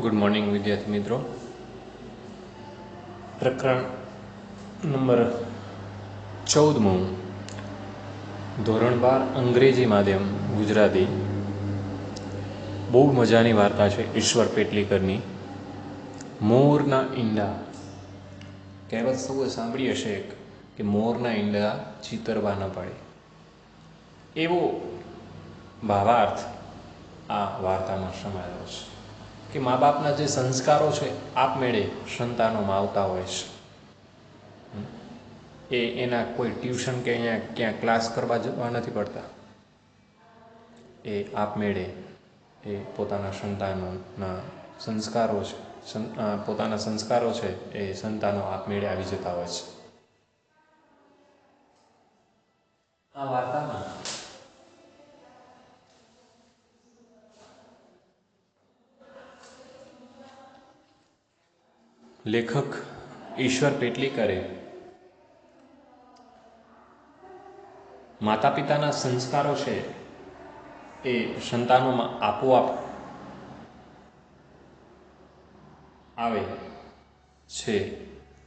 Good morning વિદ્યાર્થી મિત્રો. પ્રકરણ નંબર ચૌદમું. ધોરણ બાર, અંગ્રેજી માધ્યમ, ગુજરાતી. બહુ મજાની વાર્તા છે ઈશ્વર પેટલીકરની. મોરના ઈંડા. કહેવત સૌએ સાંભળી હશે કે મોરના ઈંડા ચિતરવા ન પડે. એવો ભાવાર્થ આ વાર્તામાં સમાયેલો છે. કે મા બાપના જે સંસ્કારો છે આપમેળે સંતાનોમાં આવતા હોય છે. એ એના કોઈ ટ્યુશન કે અહીંયા ક્યાં ક્લાસ કરવા જવા નથી પડતા. એ આપમેળે એ પોતાના સંતાનોના સંસ્કારો છે પોતાના સંસ્કારો છે, એ સંતાનો આપમેળે આવી જતા હોય છે. આ વાર્તામાં લેખક ઈશ્વર પેટલીકરે માતા પિતાના સંસ્કારો છે એ સંતાનોમાં આપોઆપ આવે છે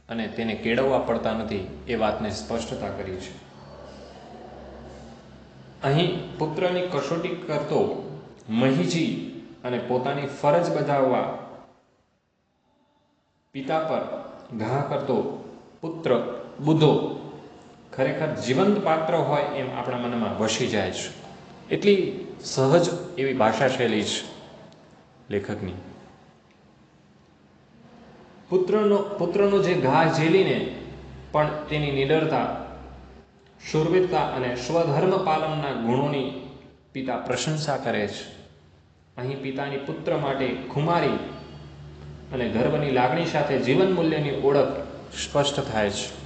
અને તેને કેળવવા પડતા નથી એ વાતને સ્પષ્ટતા કરી છે. અહીં પુત્રની કસોટી કરતો મહીજી અને પોતાની ફરજ બજાવવા પિતા પર, ઘા કરતો, પુત્ર, બુદ્ધો, ખરેખર જીવંત પાત્ર હોય એમ આપણા મનમાં વસી જાય છે. એટલી સહજ એવી ભાષા શૈલી છે લેખકની. પુત્રનો પુત્રનો જે ઘા ઝેલીને પણ તેની નિડરતા શૂરવીરતા અને સ્વધર્મ પાલનના ગુણોની પિતા પ્રશંસા કરે છે. અહીં પિતાની પુત્ર માટે ખુમારી અને ગર્વની લાગણી સાથે જીવન મૂલ્યની ઓળખ સ્પષ્ટ થાય છે.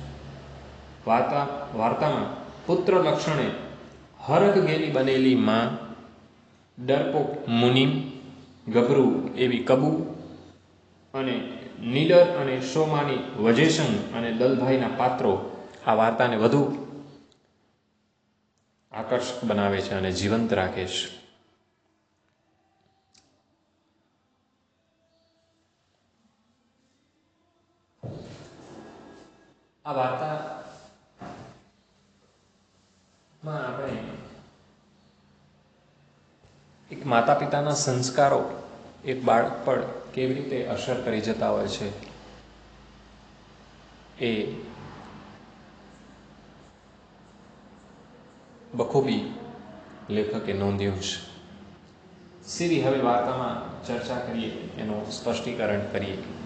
વાર્તા, વાર્તામાં પુત્ર લક્ષણે હરખ ગેલી બનેલી માં, ડરપોક મુનિમ, ગભરું એવી કબુ અને નીલર અને સોમાની વજેસંગ અને દલભાઈના પાત્રો આ વાર્તાને વધુ આકર્ષક બનાવે છે અને જીવંત રાખે છે. આ વાર્તા માં આપણે એક માતા પિતાના સંસ્કારો એક બાળક પર કેવી રીતે અસર કરી જતા હોય છે એ બખૂબી લેખકે નોંધ્યું છે. સીધી હવે વાર્તામાં ચર્ચા કરીએ, એનું સ્પષ્ટીકરણ કરીએ.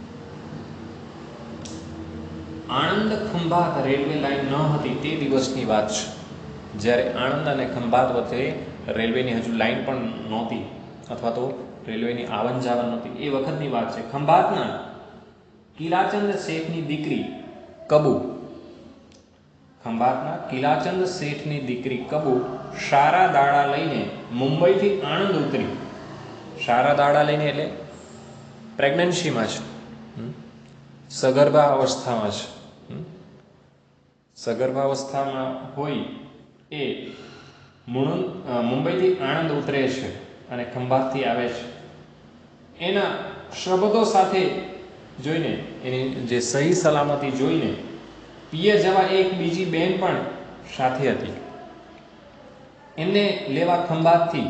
આણંદ ખંભાત રેલવે લાઇન ન હતી તે દિવસની વાત છે. જ્યારે આણંદ અને ખંભાત વચ્ચે રેલવેની હજુ લાઇન પણ નહોતી અથવા તો રેલવેની આવન જાવન નહોતી. એ વખતની વાત છે. ખંભાતના કિલાચંદ શેઠની દીકરી કબુ. ખંભાતના કિલાચંદ શેઠની દીકરી કબુ સારા દાડા લઈને મુંબઈથી આણંદ ઉતરી. સારા દાડા લઈને એટલે પ્રેગ્નન્સીમાં છે? સગર્ભા અવસ્થામાં છે? સગર્ભા અવસ્થામાં હોય એ મુંબઈથી આણંદ ઉતરે છે અને ખંભાતથી આવે છે. એના શબ્દો સાથે જોઈને, એની જે સહી સલામતી જોઈને પિયર જવા એક બીજી બેન પણ સાથે હતી. એમને લેવા ખંભાતથી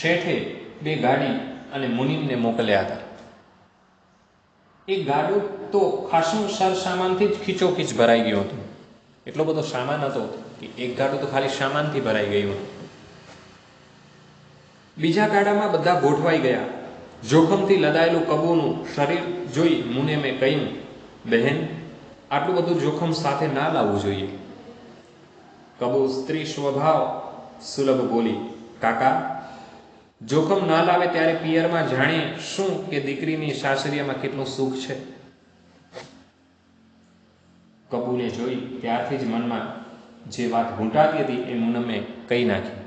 શેઠે બે ગાડી અને મુનિમને મોકલ્યા હતા. એ ગાડું તો ખાસું સર સામાનથી જ ખીચોખીચ ભરાઈ ગયું હતું. એટલો બધો સામાન હતો કે એક ગાડું તો ખાલી સામાનથી ભરાઈ ગયું બીજા ગાડામાં બધા ગોઠવાઈ ગયા. જોખમથી લદાયેલું કબૂનું શરીર જોઈ મુને મેં કહ્યું, બહેન, આટલું બધું જોખમ સાથે ના લાવવું જોઈએ. કબૂ સ્ત્રી સ્વભાવ સુલભ બોલી, કાકા, જોખમ ના લાવે ત્યારે પિયરમાં જાણે શું કે દીકરીની સાસરીયામાં કેટલું સુખ છે? કબૂલે જોઈ ત્યારથી જ મનમાં જે વાત ઘૂંટાતી હતી એ મુનમે કહી નાખી.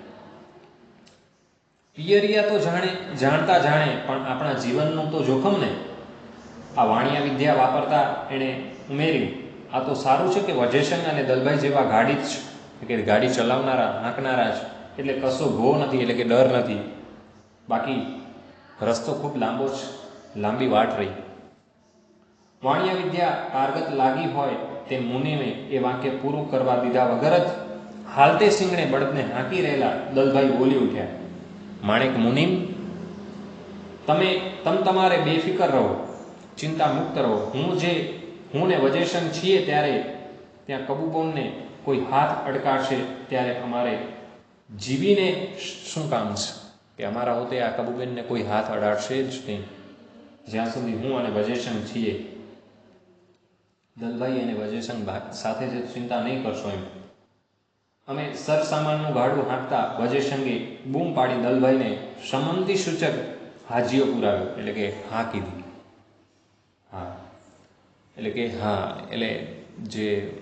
પિયરિયા તો જાણે, જાણતા જાણે, પણ આપણા જીવનનું તો જોખમ ને? આ વાણિયા વિદ્યા વાપરતા એણે ઉમેર્યું, આ તો સારું છે કે વજેશન અને દલભાઈ જેવા ગાડી જ કે ગાડી ચલાવનારા હાંકનારા જ. એટલે કશો ભો નથી, એટલે કે ડર નથી. બાકી રસ્તો ખૂબ લાંબો જ, લાંબી વાટ રહી. વાણિયા વિદ્યા પારગત લાગી હોય તે મુનિમે એ વાક્ય પૂરું કરવા દીધા વગર જ હાલતે સિંગણે બળદને હાંકી રહેલા દલભાઈ બોલી ઉઠ્યા. માણેક મુનિમ તમે, તમ તમારે બેફિકર રહો ચિંતા મુક્ત રહો. હું જે, હું ને વજેશન છીએ ત્યારે ત્યાં કબૂબોનને કોઈ હાથ અડકાશે ત્યારે અમારે જીવીને શું કામ છે? કે અમારા હોતે આ કબૂબેનને કોઈ હાથ અડાડશે જ નહીં. જ્યાં સુધી હું અને વજેશન છીએ દલભાઈ અને વજયસંગ સાથે જ ચિંતા નહીં કરશો એમ. અમે સરસામાનનું ગાડું હાંકતા વજયસંગે બૂમ પાડી દલભાઈને સમંતિ સૂચક હાજીઓ પુરાવ્યો. એટલે કે હા કીધી. હા. એટલે કે હા, એટલે જે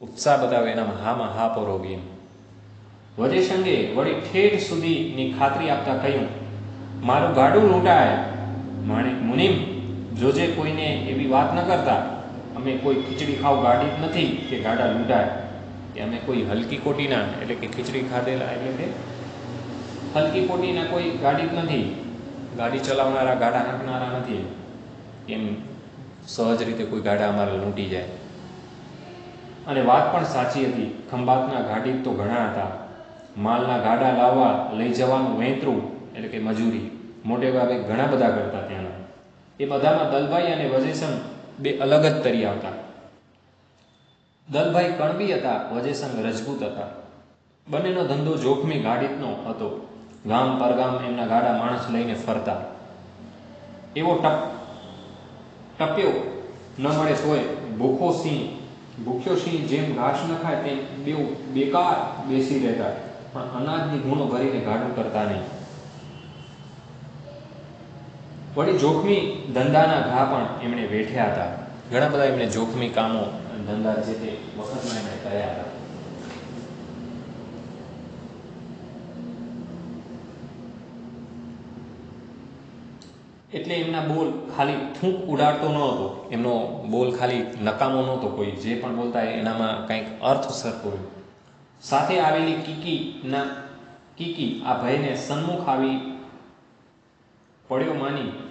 ઉત્સાહ બતાવે એનામાં હામાં હા પરોવી એમ. વજયસંગે વળી ઠેઠ સુધીની ખાતરી આપતા કહ્યું, મારું ગાડું લૂંટાય. માણેક મુનિમ, જોજે કોઈને એવી વાત ન કરતા. અમે કોઈ ખીચડી ખાવ ગાડી જ નથી કે ગાડા લૂંટાય. કે અમે કોઈ હલકી કોટીના, એટલે કે ખીચડી ખાધેલા, એટલે કે હલકી કોટીના કોઈ ગાડી જ નથી. ગાડી ચલાવનારા, ગાડા હાંકનારા નથી. એમ સહજ રીતે કોઈ ગાડા અમારા લૂંટી જાય. અને વાત પણ સાચી હતી, ખંભાતના ગાડી તો ઘણા હતા. માલના ગાડા લાવવા લઈ જવાનું વેંતરું, એટલે કે મજૂરી. મોટે ભાગે ઘણા બધા કરતા ત્યાંના. એ બધામાં દલભાઈ અને વજેસન બે અલગ જ તર્યા હતા દલભાઈ કણબી હતા, વજેસંગ રજપૂત હતા. બંનેનો ધંધો જોખમી ગાડીતનો હતો. ગામ પરગામ એમના ગાડા માણસ લઈને ફરતા. એવો ટપ, ટપ્યો ન મળે તોય ભૂખો સિંહ, ભૂખ્યો સિંહ જેમ ઘાસ ન ખાય તેમ બેઉ બેકાર બેસી રહેતા. પણ અનાજની ગુણો ભરીને ગાડું કરતા નહીં. વળી જોખમી ધંધાના ઘા પણ એમણે વેઠ્યા હતા. ઘણા બધા એમણે જોખમી કામો ધંધા જે તે વખતમાં એમણે કર્યા હતા. એટલે એમના બોલ ખાલી થૂંક ઉડાડતો ન હતો. એમનો બોલ ખાલી નકામો નહોતો કોઈ. જે પણ બોલતા એનામાં કંઈક અર્થ સરતો સાથે આવેલી કીકીના કીકી આ ભયને સન્મુખ આવી પડ્યો માની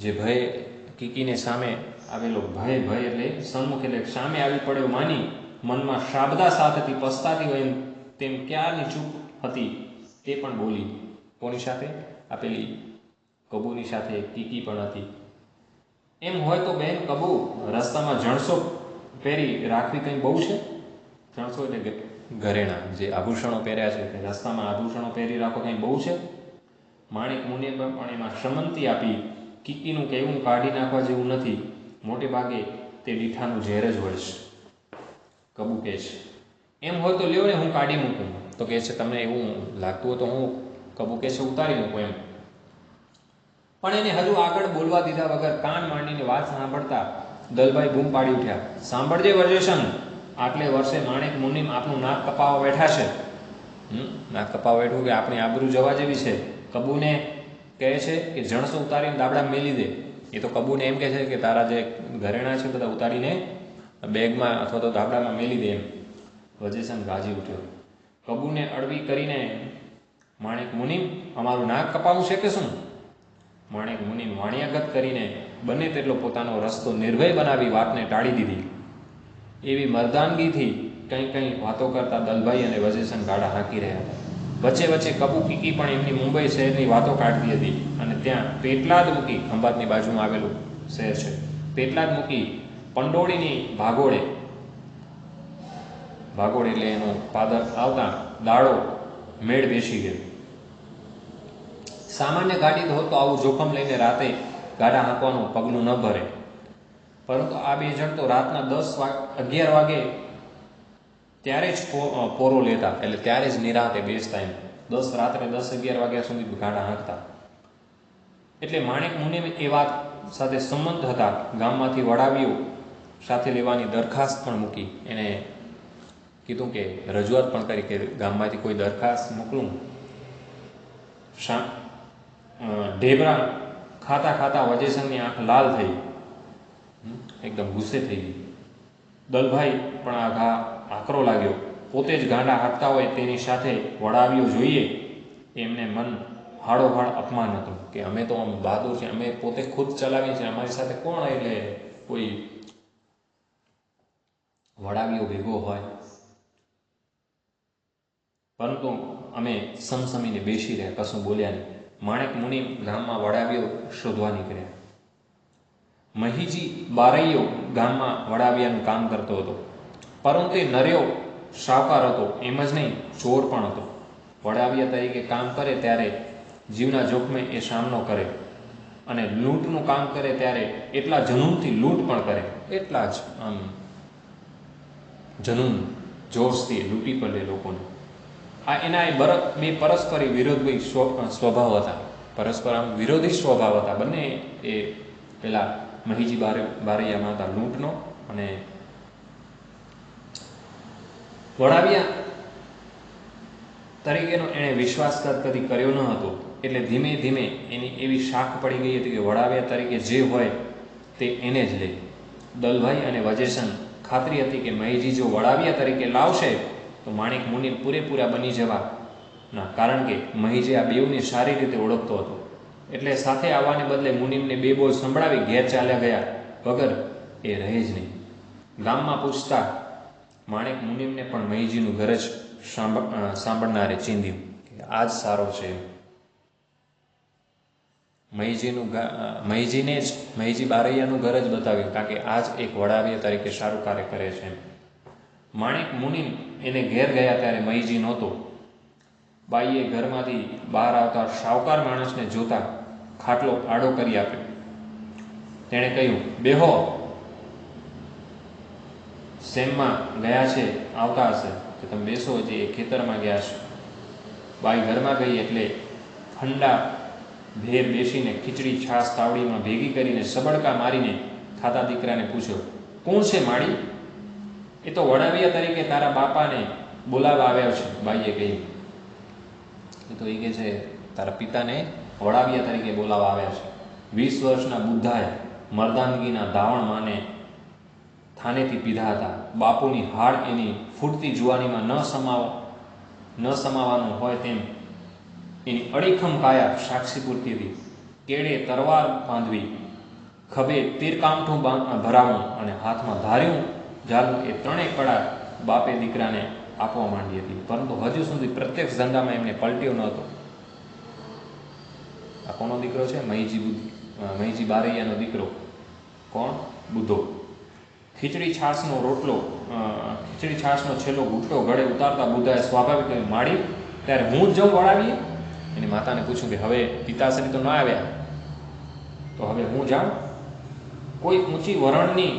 જે ભય કીકીને સામે આવેલો ભય ભય એટલે સન્મુખ એટલે સામે આવી પડ્યો માની મનમાં શાબદા સાથેથી પસ્તાતી હોય તેમ ક્યારની ચૂપ હતી તે પણ બોલી. કોની સાથે? આપેલી કબૂની સાથે કીકી પણ હતી. એમ હોય તો બેન કબૂ, રસ્તામાં જણસો પહેરી રાખવી કંઈ બહુ છે? જણસો એટલે ઘરેણા, જે આભૂષણો પહેર્યા છે. રસ્તામાં આભૂષણો પહેરી રાખો કંઈ બહુ છે? માણેક મુનિએ પણ એમાં સમંતી આપી કીકીનું કહેવું કાઢી નાખવા જેવું નથી. મોટે ભાગે તે દીઠાનું ઝેર જ હોય છે. કબૂ કહે છે. એમ હોય તો લ્યો ને હું કાઢી મૂકું. તો કહે છે, તમને એવું લાગતું હોય તો હું કબૂ કહે છે, ઉતારી મૂકું એમ. પણ એને હજુ આગળ બોલવા દીધા વગર કાન માંડીને વાત સાંભળતા દલભાઈ બૂમ પાડી ઉઠ્યા. સાંભળજે વર્જેશન. આટલે વર્ષે માણેક મુનિમ આપનું નાક કપાવા બેઠા છે. નાક કપાવા બેઠું કે આપણી આબરૂ જવા જેવી છે? કબૂને કહે છે કે જણસો ઉતારીને દાબડા મેલી દે. એ તો કબૂને એમ કહે છે કે તારા જે ઘરેણા છે બધા ઉતારીને બેગમાં અથવા તો દાબડામાં મેલી દે એમ. વજેસન ગાજી ઉઠ્યો. કબૂને અડવી કરીને માણેક મુનિમ, અમારું નાક કપાવું છે કે શું? માણેક મુનિમ વાણિયાગત કરીને બને તેટલો પોતાનો રસ્તો નિર્ભય બનાવી વાતને ટાળી દીધી. એવી મર્દાનગીથી કંઈ કંઈ વાતો કરતા દલભાઈ અને વજેસન ગાડા હાંકી રહ્યા હતા. વચ્ચે વચ્ચે કબુ કીકી પણ એમની મુંબઈ શહેરની વાતો કાઢતી હતી અને ત્યાં પેટલાદ મૂકી ખંભાતની બાજુમાં આવેલું શહેર છે. પેટલાદ મૂકી પંડોળીની ભાગોળે, ભાગોળ એટલે એનો પાદર આવતા દાડો મેળ બેસી ગયો. સામાન્ય ગાડી તો તો આવું જોખમ લઈને રાતે ગાડા હાંકવાનું પગલું ન ભરે. પરંતુ આ બે જણ તો રાતના દસ વાગ, અગિયાર વાગે ત્યારે જ પોરો લેતા. એટલે ત્યારે જ નિરાતે બેસતા એમ દસ, રાત્રે દસ, અગિયાર વાગ્યા સુધી ગાડા હાંકતા. એટલે માણેક મુનિમ એ વાત સાથે સંબંધ હતા. ગામમાંથી વડાવીઓ સાથે લેવાની દરખાસ્ત પણ મૂકી. એને કીધું કે રજૂઆત પણ કરી કે ગામમાંથી કોઈ દરખાસ્ત મોકલું. શા ઢેબરા ખાતા ખાતા વજેસનની આંખ લાલ થઈ. એકદમ ગુસ્સે થઈ ગઈ. દલભાઈ પણ આ ઘા આકરો લાગ્યો. પોતે જ ગાંડા હાંકતા હોય તેની સાથે વડાવ્યો જોઈએ. એમને મન હાડોહાડ અપમાન હતું કે અમે તો આમ બહાદુર છે અમે પોતે ખુદ ચલાવીએ છીએ, અમારી સાથે કોણ એટલે કોઈ વડાવ્યો ભેગો હોય. પરંતુ અમે સમસમીને બેસી રહ્યા, કશું બોલ્યા નહીં. માણેક મુનિ ગામમાં વડાવ્યો શોધવા નીકળ્યા. મહીજી બારૈયો ગામમાં વડાવિયાનું કામ કરતો હતો. પરંતુ એ નર્યો શાહકાર હતો, એમ જ નહીં, ચોર પણ હતો. વડાવિયા તરીકે કામ કરે ત્યારે જીવના જોખમે એ સામનો કરે અને લૂંટનું કામ કરે ત્યારે એટલા જનૂનથી લૂંટ પણ કરે. એટલા જ, આમ, જનૂન જોશથી લૂંટી પડે લોકોને. આ એના એ બર બે પરસ્પરી વિરોધી સ્વભાવ હતા. પરસ્પર આમ વિરોધી સ્વભાવ હતા. બંને એ પેલા મહીજી બારે બારૈયામાં હતા લૂંટનો અને વડાવિયા તરીકેનો એણે વિશ્વાસઘાત કદી કર્યો ન હતો. એટલે ધીમે ધીમે એની એવી શાખ પડી ગઈ હતી કે વડાવિયા તરીકે જે હોય તે એને જ લે. દલભાઈ અને વજેસન ખાતરી હતી કે મહીજી જો વડાવિયા તરીકે લાવશે તો માણેક મુનિ પૂરેપૂરા બની જવા ના કારણ કે મહીજી આ બેઉને સારી રીતે ઓળખતો હતો. એટલે સાથે આવવાને બદલે મુનિમને બે બોલ સંભળાવી ઘેર ચાલ્યા ગયા. વગર એ રહે જ નહીં. ગામમાં પૂછતા, માણેક મુનિમને પણ મહીજીનું ઘર જ સાંભળનારે ચીંધ્યું. કે આ જ સારો છે મહીજીનું મહીજીને જ, મહીજી બારૈયાનું ઘર જ બતાવ્યું, કારણ કે આ જ એક વડાવીય તરીકે સારું કાર્ય કરે છે માણેક મુનિ એને ઘેર ગયા ત્યારે મહીજી નહોતો. બાઈએ ઘરમાંથી બહાર આવતા શાવકાર માણસને જોતા ખાટલો આડો કરી આપ્યો. તેણે કહ્યું, બેહો, સેમમાં ગયા છે, આવતા હશે કે તમે બેસો હજી એ ખેતરમાં ગયા છે. બાઈ ઘરમાં ગઈ એટલે ઠંડા ભેર બેસીને ખીચડી, છાશ, તાવડીમાં ભેગી કરીને સબડકા મારીને ખાતા દીકરાને પૂછ્યો, કોણ છે માળી? એ તો વડાવિયા તરીકે તારા બાપાને બોલાવવા આવ્યા છે, બાઈએ કહ્યું તો એ કે છે, તારા પિતાને વડાવિયા તરીકે બોલાવવા આવ્યા છે. વીસ વર્ષના બુદ્ધાએ મર્દાનગીના ધાવણ માને થાનેથી પીધા હતા. બાપુની હાડ એની ફૂટતી જુવાનીમાં ન સમાવ, ન સમાવાનું હોય તેમ એની અડીખમ કાયા સાક્ષી પૂરતી હતી. કેડે તરવાર બાંધવી, ખભે તીરકામઠું ભરાવું અને હાથમાં ધાર્યું. જાલું એ ત્રણેય કળા બાપે દીકરાને આપવા માંડી હતી. પરંતુ હજુ સુધી પ્રત્યક્ષ ધંધામાં એમને પલટ્યો ન હતો. આ કોનો દીકરો છે? મહીજી બુદ્ધિ મહીજી બારૈયાનો દીકરો. કોણ? બુદ્ધો. ખીચડી છાશનો રોટલો ખીચડી છાશનો છેલ્લો ઘૂંટો ગળે ઉતારતા બુદ્ધાએ સ્વાભાવિક માડી ત્યારે હું જ જઉં વળાવીએ? એની માતાને પૂછ્યું કે, હવે પિતાશ્રી તો ન આવ્યા. તો હવે હું જાઉં? કોઈ ઊંચી વરણની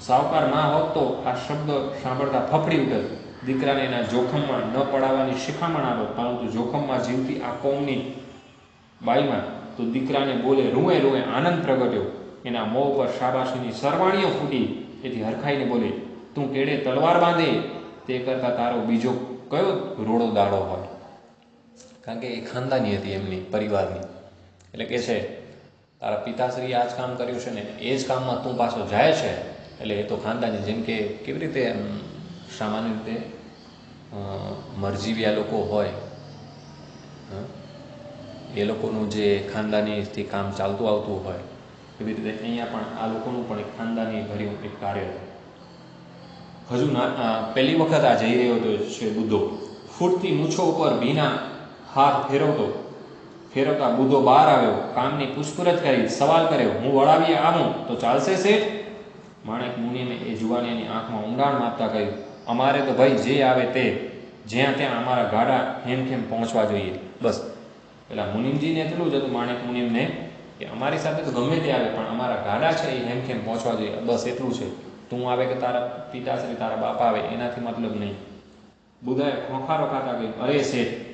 સાવકાર ના હોત તો આ શબ્દ સાંભળતા ફફડી ઉઠે. દીકરાને એના જોખમમાં ન પડાવવાની શિખામણ આવે પરંતુ જોખમમાં જીવતી આ કોમની બાઈમાં તો દીકરાને બોલે, રૂએ રૂએ, આનંદ પ્રગટ્યો. એના મોં પર શાબાશીની સરવાણીઓ ફૂટી. એથી હરખાઈને બોલે, તું કેડે તલવાર બાંધે? તે કરતાં તારો બીજો કયો રોડો દાડો હોય? કારણ કે એ ખાનદાની હતી એમની, પરિવારની. એટલે કે છે, તારા પિતાશ્રીએ આ જ કામ કર્યું છે ને, એ જ કામમાં તું પાછો જાય છે? એટલે એ તો ખાનદાની, જેમ કે કેવી રીતે સામાન્ય રીતે મરજીવ્યા લોકો હોય એ લોકોનું જે ખાનદાનીથી કામ ચાલતું આવતું હોય, એવી રીતે અહીંયા પણ આ લોકોનું પણ એક ખાનદાની ભર્યું એક કાર્ય હજુ ના પહેલી વખત આ જઈ રહ્યો હતો છે બુદ્ધો. ફૂટતી મૂછો ઉપર ભીના હાથ ફેરવતો. ફેરવતા બુદ્ધો બહાર આવ્યો કામની પૂછપરછ કરી, સવાલ કર્યો, હું વળાવી આવું તો ચાલશે શેઠ? માણેક મુનિને એ જુવાનીની આંખમાં ઊંડાણ માપતા કહ્યું અમારે તો ભાઈ જે આવે તે, જ્યાં ત્યાં અમારા ગાડા હેમખેમ પહોંચવા જોઈએ. બસ. પેલા મુનિમજીને એટલું જ હતું, માણેક મુનિમને, કે અમારી સાથે તો ગમે તે આવે, પણ અમારા ગાડા છે એ હેમખેમ પહોંચવા જોઈએ. બસ એટલું છે. તું આવે કે તારા પિતાશ્રી, તારા બાપા આવે, એનાથી મતલબ નહીં. બુધાએ ખોખારો ખાતા કહ્યું, અરે શેઠ,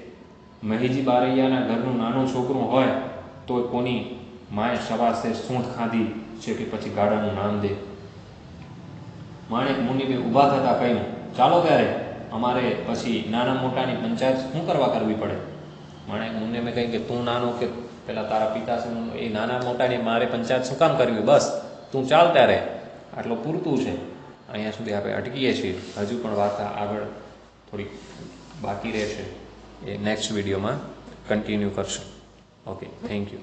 મહીજી બારૈયાના ઘરનું નાનું છોકરું હોય તો કોની માએ સવાસે સૂંઠ ખાધી છે કે પછી ગાડાનું નામ દે? માણેક મુનિબે ઊભા થતા કહ્યું ચાલો ત્યારે અમારે પછી નાના મોટાની પંચાયત શું કરવા કરવી પડે? માણે મને મેં કહ્યું કે તું નાનો કે પેલા તારા પિતા છે એ નાના મોટાની મારે પંચાયત શું કામ કરવી બસ, તું ચાલ ત્યારે. આટલું પૂરતું છે. અહીંયા સુધી આપણે અટકીએ છીએ. હજુ પણ વાર્તા આગળ થોડીક બાકી રહેશે. એ નેક્સ્ટ વિડીયોમાં કન્ટિન્યુ કરશું. Okay thank you